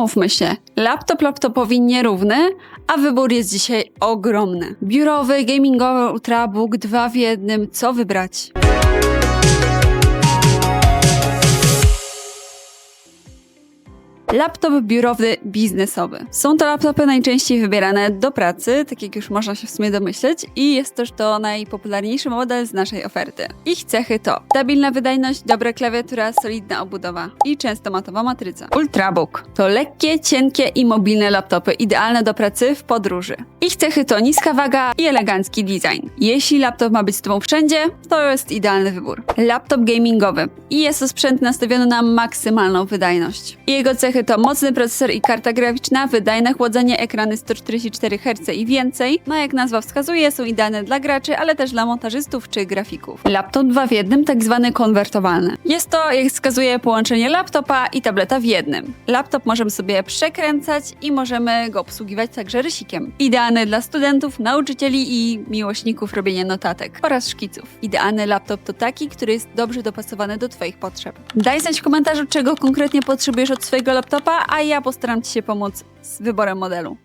umówmy się, laptop laptopowi nierówny, a wybór jest dzisiaj ogromny. Biurowy, gamingowy Ultrabook, dwa w jednym, co wybrać? Laptop biurowy, biznesowy. Są to laptopy najczęściej wybierane do pracy, tak jak już można się w sumie domyśleć, i jest też to najpopularniejszy model z naszej oferty. Ich cechy to stabilna wydajność, dobra klawiatura, solidna obudowa i często matowa matryca. Ultrabook to lekkie, cienkie i mobilne laptopy, idealne do pracy w podróży. Ich cechy to niska waga i elegancki design. Jeśli laptop ma być z Tobą wszędzie, to jest idealny wybór. Laptop gamingowy i jest to sprzęt nastawiony na maksymalną wydajność. Jego cechy to mocny procesor i karta graficzna, wydajne chłodzenie, ekrany 144 Hz i więcej. No jak nazwa wskazuje, są idealne dla graczy, ale też dla montażystów czy grafików. Laptop 2 w jednym, tak zwany konwertowalny. Jest to, jak wskazuje, połączenie laptopa i tableta w jednym. Laptop możemy sobie przekręcać i możemy go obsługiwać także rysikiem. Idealny dla studentów, nauczycieli i miłośników robienia notatek oraz szkiców. Idealny laptop to taki, który jest dobrze dopasowany do Twoich potrzeb. Daj znać w komentarzu, czego konkretnie potrzebujesz od swojego laptopa, a ja postaram Ci się pomóc z wyborem modelu.